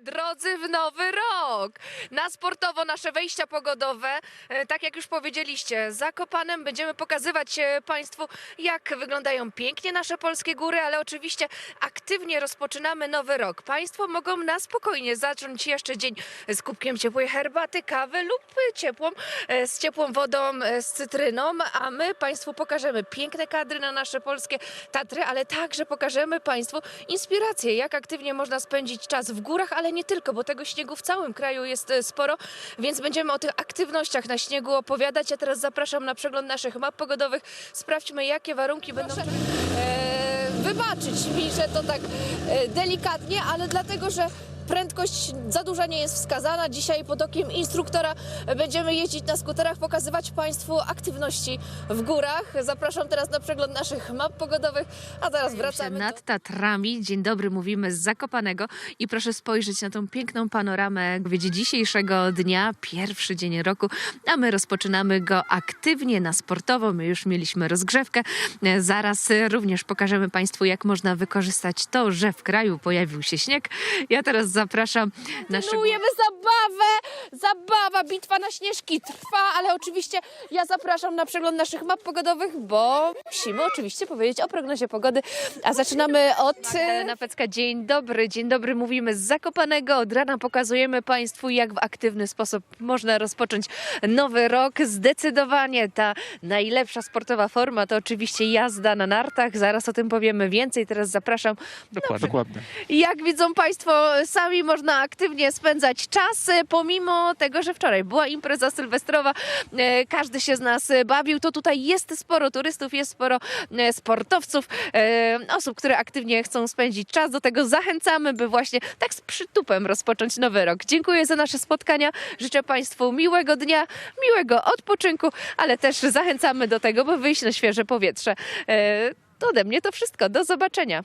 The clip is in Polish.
drodzy, w nowy rok. Na sportowo nasze wejścia pogodowe, e, tak jak już powiedzieliście, Zakopanem będziemy pokazywać e, Państwu, jak wyglądają pięknie nasze polskie góry, ale oczywiście aktywnie rozpoczynamy nowy rok. Państwo mogą na spokojnie zacząć jeszcze dzień z kubkiem ciepłej herbaty, kawy lub ciepłą, e, z ciepłą wodą, z cytryną, a my Państwu pokażemy piękne kadry na nasze polskie Tatry, ale także pokażemy Państwu inspiracje, jak aktywnie można spędzić czas w górach, ale nie tylko, bo tego śniegu w całym kraju jest e, sporo, więc będziemy o tych aktywnościach na śniegu opowiadać. Ja teraz zapraszam na przegląd naszych map pogodowych. Sprawdźmy, jakie warunki będą. e, wybaczyć mi, że to tak e, delikatnie, ale dlatego, że prędkość za duża nie jest wskazana. Dzisiaj pod okiem instruktora będziemy jeździć na skuterach, pokazywać Państwu aktywności w górach. Zapraszam teraz na przegląd naszych map pogodowych, a teraz wracamy nad Tatrami. Dzień dobry, mówimy z Zakopanego i proszę spojrzeć na tą piękną panoramę wiecie, dzisiejszego dnia, pierwszy dzień roku, a my rozpoczynamy go aktywnie na sportowo. My już mieliśmy rozgrzewkę. Zaraz również pokażemy Państwu, jak można wykorzystać to, że w kraju pojawił się śnieg. Ja teraz zapraszam naszego... Kontynuujemy zabawę! Zabawa, bitwa na śnieżki trwa, ale oczywiście ja zapraszam na przegląd naszych map pogodowych, bo musimy oczywiście powiedzieć o prognozie pogody, a zaczynamy od... Magdalena Pecka, dzień dobry, dzień dobry. Mówimy z Zakopanego. Od rana pokazujemy Państwu, jak w aktywny sposób można rozpocząć nowy rok. Zdecydowanie ta najlepsza sportowa forma to oczywiście jazda na nartach. Zaraz o tym powiemy więcej. Teraz zapraszam. Dokładnie. Dokładnie. Jak widzą Państwo, sami można aktywnie spędzać czas, pomimo tego, że wczoraj była impreza sylwestrowa, e, każdy się z nas e, bawił, to tutaj jest sporo turystów, jest sporo e, sportowców, osób, które aktywnie chcą spędzić czas. Do tego zachęcamy, by właśnie tak z przytupem rozpocząć nowy rok. Dziękuję za nasze spotkania, życzę Państwu miłego dnia, miłego odpoczynku, ale też zachęcamy do tego, by wyjść na świeże powietrze. To ode mnie to wszystko. Do zobaczenia.